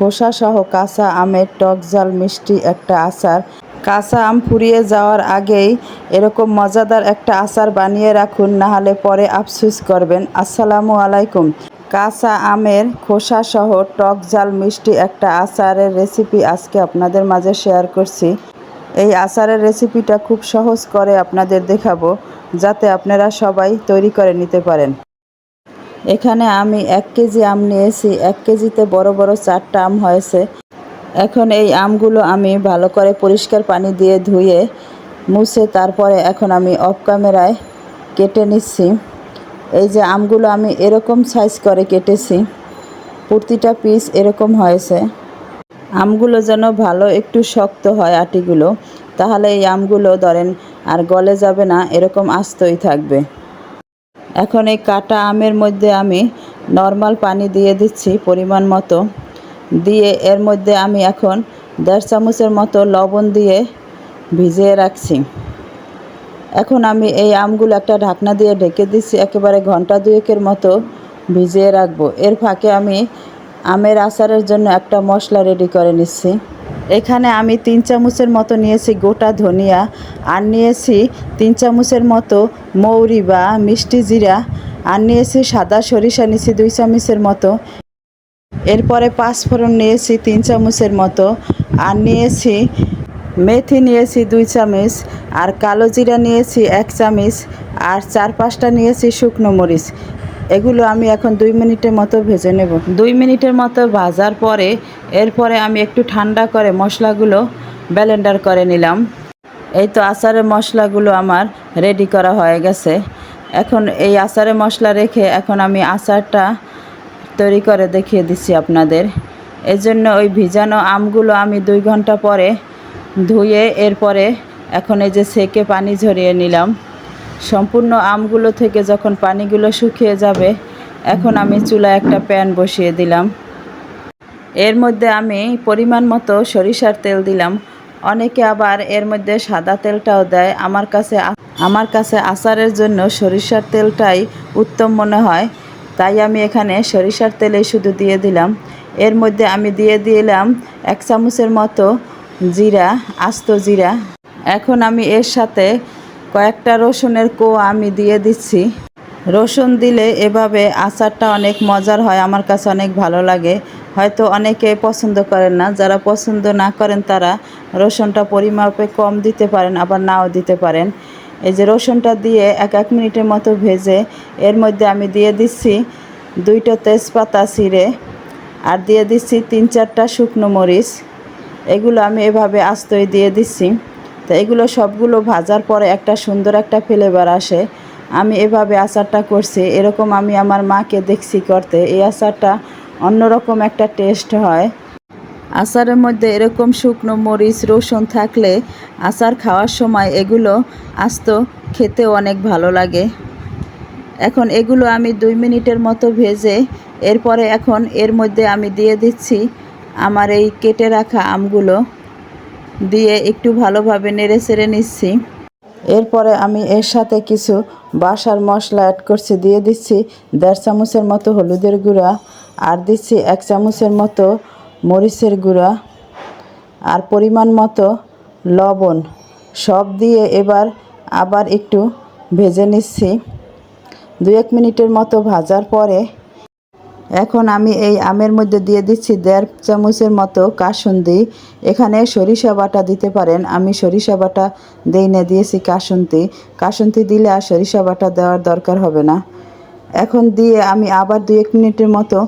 খোসা সহ কাঁচা আমের টক ঝাল, মিষ্টি একটা আচার। কাঁচা আম ফুরিয়ে যাওয়ার আগেই এরকম মজাদার একটা আচার বানিয়ে রাখুন নাহলে পরে আফসুস করবেন। আসসালামু আলাইকুম। কাঁচা আমের খোসা সহ টক ঝাল, মিষ্টি একটা আচারের রেসিপি আজকে আপনাদের মাঝে শেয়ার করছি। এই আচারের রেসিপিটা খুব সহজ করে আপনাদের দেখাবো, যাতে আপনারা সবাই তৈরি করে নিতে পারেন। এখানে আমি এক কেজি আম নিয়েছি। এক কেজিতে বড় বড় চারটা আম হয়েছে। এখন এই আমগুলো আমি ভালো করে পরিষ্কার পানি দিয়ে ধুয়ে মুছে তারপরে এখন আমি অফ ক্যামেরায় কেটে নিচ্ছি। এই যে আমগুলো আমি এরকম সাইজ করে কেটেছি। প্রতিটা পিস এরকম হয়েছে। আমগুলো যেন ভালো একটু শক্ত হয় আটিগুলো, তাহলে এই আমগুলো ধরেন আর গলে যাবে না, এরকম আস্তই থাকবে। এখন এই কাটা আমের মধ্যে আমি নর্মাল পানি দিয়ে দিচ্ছি পরিমাণ মতো। দিয়ে এর মধ্যে আমি এখন দেড় চামচের মতো লবণ দিয়ে ভিজিয়ে রাখছি। এখন আমি এই আমগুলো একটা ঢাকনা দিয়ে ঢেকে দিচ্ছি, একেবারে ঘণ্টা দুয়েকের মতো ভিজিয়ে রাখব। এর ফাঁকে আমি আমের আচারের জন্য একটা মশলা রেডি করে নিচ্ছি। এখানে আমি তিন চামচের মতো নিয়েছি গোটা ধনিয়া আর নিয়েছি তিন চামচের মতো মৌরি বা মিষ্টি জিরা আর নিয়েছি সাদা সরিষা, নিয়েছি দুই চামচের মতো। এরপরে পাঁচফোড়ন নিয়েছি তিন চামচের মতো আর নিয়েছি মেথি নিয়েছি দুই চামচ আর কালো জিরা নিয়েছি এক চামচ আর চার পাঁচটা নিয়েছি শুকনো মরিচ। এগুলো আমি এখন দুই মিনিটের মতো ভেজে নেব। দুই মিনিটের মতো ভাজার পরে, এরপরে আমি একটু ঠান্ডা করে মশলাগুলো ব্লেন্ডার করে নিলাম। এই তো আচারের মশলাগুলো আমার রেডি করা হয়ে গেছে। এখন এই আচারে মশলা রেখে এখন আমি আচারটা তৈরি করে দেখিয়ে দিচ্ছি আপনাদের। এই জন্য ওই ভিজানো আমগুলো আমি দুই ঘণ্টা পরে ধুয়ে এরপরে এখন এই যে সেকে পানি ঝরিয়ে নিলাম। সম্পূর্ণ আমগুলো থেকে যখন পানিগুলো শুকিয়ে যাবে, এখন আমি চুলা একটা প্যান বসিয়ে দিলাম। এর মধ্যে আমি পরিমাণ মতো সরিষার তেল দিলাম। অনেকে আবার এর মধ্যে সাদা তেলটাও দেয়। আমার কাছে আমার কাছে আচারের জন্য সরিষার তেলটাই উত্তম মনে হয়। তাই আমি এখানে সরিষার তেলে শুধু দিয়ে দিলাম। এর মধ্যে আমি দিয়ে দিলাম এক চামচের মতো জিরা, আস্ত জিরা। এখন আমি এর সাথে কয়েকটা রসুনের কো আমি দিয়ে দিচ্ছি। রসুন দিলে এভাবে আচারটা অনেক মজার হয়, আমার কাছে অনেক ভালো লাগে। হয়তো অনেকে পছন্দ করেন না, যারা পছন্দ না করেন তারা রসুনটা পরিমাপে কম দিতে পারেন, আবার নাও দিতে পারেন। এই যে রসুনটা দিয়ে এক এক মিনিটের মতো ভেজে, এর মধ্যে আমি দিয়ে দিচ্ছি দুইটা তেজপাতা ছিঁড়ে, আর দিয়ে দিচ্ছি তিন চারটা শুকনো মরিচ। এগুলো আমি এভাবে আস্তই দিয়ে দিচ্ছি। তো এগুলো সবগুলো ভাজার পরে একটা সুন্দর একটা ফ্লেভার আসে। আমি এভাবে আচারটা করছি, এরকম আমি আমার মাকে দেখছি করতে। এই আচারটা অন্যরকম একটা টেস্ট হয়। আচারের মধ্যে এরকম শুকনো মরিচ, রসুন থাকলে আচার খাওয়ার সময় এগুলো আস্ত খেতে অনেক ভালো লাগে। এখন এগুলো আমি দুই মিনিটের মতো ভেজে, এরপরে এখন এর মধ্যে আমি দিয়ে দিচ্ছি আমার এই কেটে রাখা আমগুলো। দিয়ে একটু ভালোভাবে নেড়ে চেড়ে নিচ্ছি। এরপরে আমি এর সাথে কিছু বাসার মশলা অ্যাড করছি, দিয়ে দিচ্ছি দেড় চামচের মতো হলুদের গুঁড়া আর দিচ্ছি এক চামচের মতো মরিচের গুঁড়া আর পরিমাণ মতো লবণ। সব দিয়ে এবার আবার একটু ভেজে নিচ্ছি। দু এক মিনিটের মতো ভাজার পরে এখন আমি এই আমের মধ্যে দিয়ে দিচ্ছি দেড় চামচের মতো কাসুন্দি। এখানে সরিষা বাটা দিতে পারেন। আমি সরিষা বাটা দেই না, দিয়েছি কাসুন্তি কাসুন্তি দিলে আর সরিষা বাটা দেওয়ার দরকার হবে না। এখন দিয়ে আমি আবার দু এক মিনিটের মতো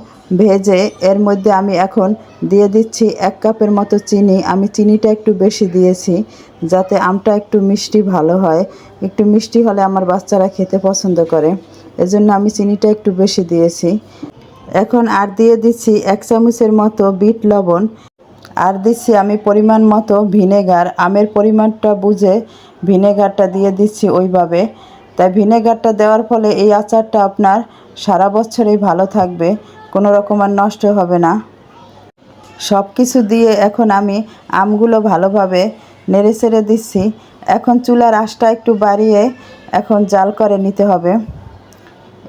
ভেজে এর মধ্যে আমি এখন দিয়ে দিচ্ছি এক কাপের মতো চিনি। আমি চিনিটা একটু বেশি দিয়েছি যাতে আমটা একটু মিষ্টি ভালো হয়। একটু মিষ্টি হলে আমার বাচ্চারা খেতে পছন্দ করে। এজন্য আমি চিনিটা একটু বেশি দিয়েছি। এখন আর দিয়ে দিচ্ছি এক চামচের মতো বিট লবণ। আর দিচ্ছি আমি পরিমাণ মতো ভিনেগার। আমের পরিমাণটা বুঝে ভিনেগারটা দিয়ে দিচ্ছি ওইভাবে। তাই ভিনেগারটা দেওয়ার ফলে এই আচারটা আপনার সারা বছরই ভালো থাকবে, কোনো রকম আর নষ্ট হবে না। সব কিছু দিয়ে এখন আমি আমগুলো ভালোভাবে নেড়ে চেড়ে দিচ্ছি। এখন চুলার আঁশটা একটু বাড়িয়ে এখন জাল করে নিতে হবে।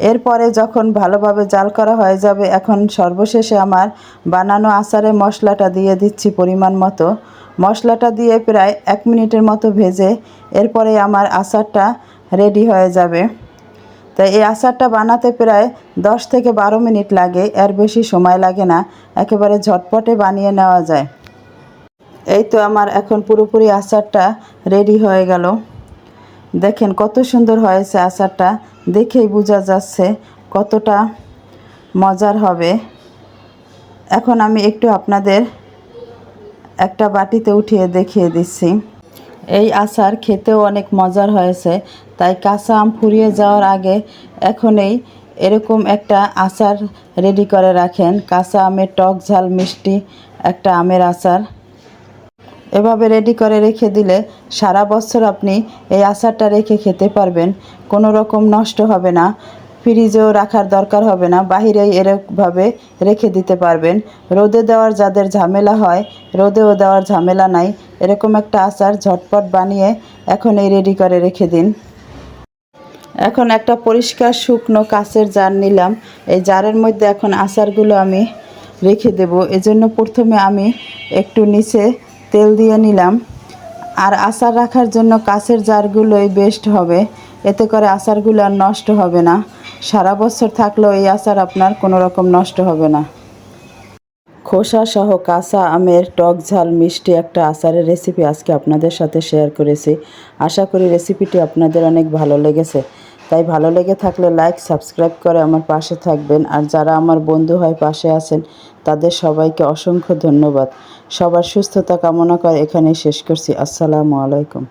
এরপরে যখন ভালোভাবে জাল করা হয়ে যাবে, এখন সর্বশেষে আমার বানানো আচারে মশলাটা দিয়ে দিচ্ছি পরিমাণ মতো। মশলাটা দিয়ে প্রায় এক মিনিটের মতো ভেজে এরপরে আমার আচারটা রেডি হয়ে যাবে। তাই এই আচারটা বানাতে প্রায় দশ থেকে বারো মিনিট লাগে, এর বেশি সময় লাগে না, একেবারে ঝটপটে বানিয়ে নেওয়া যায়। এই তো আমার এখন পুরোপুরি আচারটা রেডি হয়ে গেল। দেখেন কত সুন্দর হয়েছে আচারটা, দেখেই বোঝা যাচ্ছে কতটা মজার হবে। এখন আমি একটু আপনাদের একটা বাটিতে উঠিয়ে দেখিয়ে দিচ্ছি। এই আচার খেতেও অনেক মজার হয়েছে, তাই কাঁচা আম ফুরিয়ে যাওয়ার আগে এখনই এরকম একটা আচার রেডি করে রাখেন। কাঁচা আমের টক ঝাল, মিষ্টি একটা আমের আচার। এভাবে রেডি করে রেখে দিলে সারা বছর আপনি এই আচারটা রেখে খেতে পারবেন। কোনো রকম নষ্ট হবে না। ফ্রিজেও রাখার দরকার হবে না। বাহিরেই এরকমভাবে রেখে দিতে পারবেন। রোদে দেওয়ার যাদের ঝামেলা হয়, রোদেও দেওয়ার ঝামেলা নাই। এরকম একটা আচার ঝটপট বানিয়ে এখন এই রেডি করে রেখে দিন। এখন একটা পরিষ্কার শুকনো কাচের জার নিলাম। এই জারের মধ্যে এখন আচারগুলো আমি রেখে দেব। এজন্য প্রথমে আমি একটু নিচে তেল দিয়ে নিলাম। আর আচার রাখার জন্য কাচের জারগুলোই বেস্ট হবে। এতে করে আচারগুলো আর নষ্ট হবে না। সারা বছর থাকলেও এই আচার আপনার কোনো রকম নষ্ট হবে না। খোসা সহ কাঁচা আমের টক ঝাল মিষ্টি একটা আচারের রেসিপি আজকে আপনাদের সাথে শেয়ার করেছি। আশা করি রেসিপিটি আপনাদের অনেক ভালো লেগেছে। তাই ভালো লেগে থাকলে লাইক সাবস্ক্রাইব করে আমার পাশে থাকবেন। আর যারা আমার বন্ধু হয় পাশে আছেন, তাদের সবাইকে অসংখ্য ধন্যবাদ। সবার সুস্থতা কামনা করে এখানেই শেষ করছি। আসসালামু আলাইকুম।